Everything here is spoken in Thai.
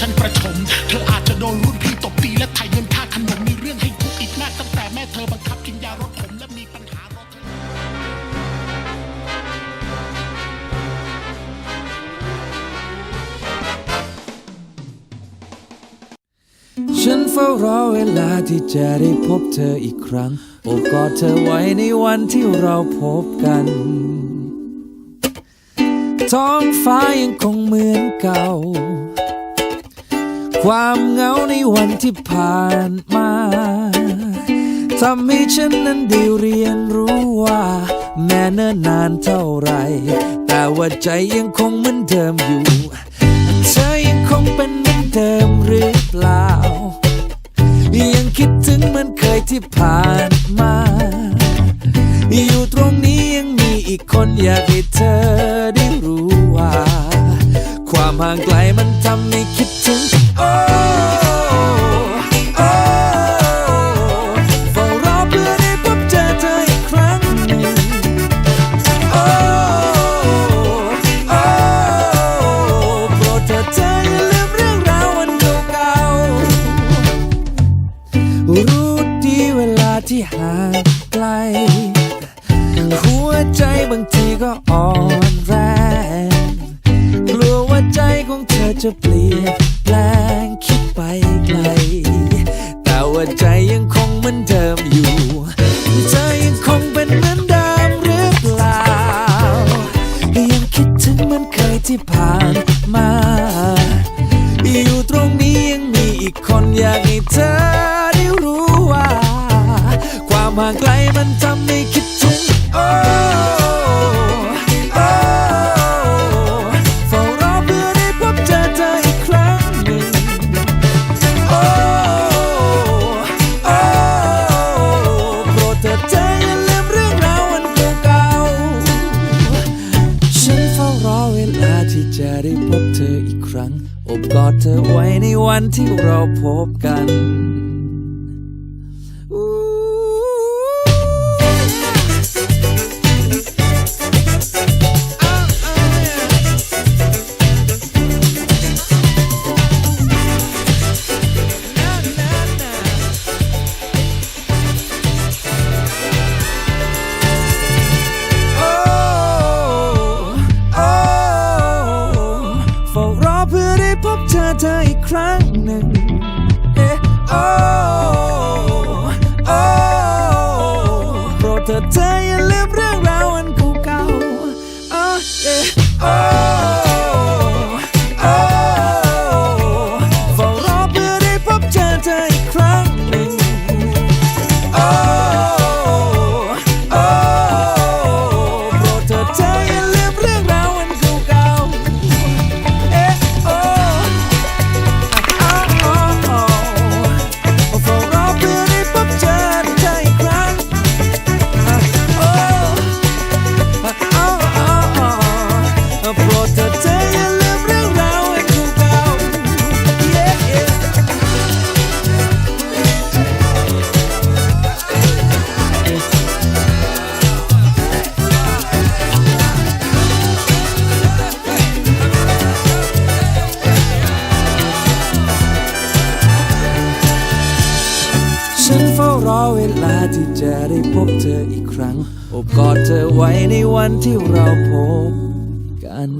ชั้นประถม เธออาจจะโดนรุ่นพี่ตบตีและไถ่เงินค่าขนมมีเรื่องให้ทุกข์อีกมากตั้งแต่แม่เธอบังคับกินยารถผมและมีปัญหารถเธอ ฉันเฝ้ารอเวลาที่จะได้พบเธออีกครั้ง โอบกอดเธอไว้ในวันที่เราพบกัน ท้องฟ้ายังคงเหมือนเก่า ความเหงาในวันที่ผ่านมาทำให้ฉันนั้นได้เรียนรู้ว่า แม้เนิ่นนานเท่าไร แต่ว่าใจยังคงเหมือนเดิมอยู่ เธอยังคงเป็นเหมือนเดิมหรือเปล่า ยังคิดถึงเหมือนเคยที่ผ่านมา อยู่ตรงนี้ยังมีอีกคนอยากให้เธอ ห่างไกลมันทำให้คิดถึงโอ้ จะเปลี่ยนแปลงคิดไปไกล แต่ว่าใจยังคงเหมือนเดิมอยู่เธอยังคงเป็นเหมือนเดิมหรือเปล่า ยังคิดถึงเหมือนเคยที่ผ่านมา อยู่ตรงนี้ยังมีอีกคนอยากให้เธอได้รู้ว่า ความห่างไกลมันทำให้คิด วันที่เราพบกัน รั้งหนึ่งเอ๊ะโอ้โอ้โปรดเธอ ที่จะได้พบเธออีกครั้ง โอบกอดเธอไว้ในวันที่เราพบกัน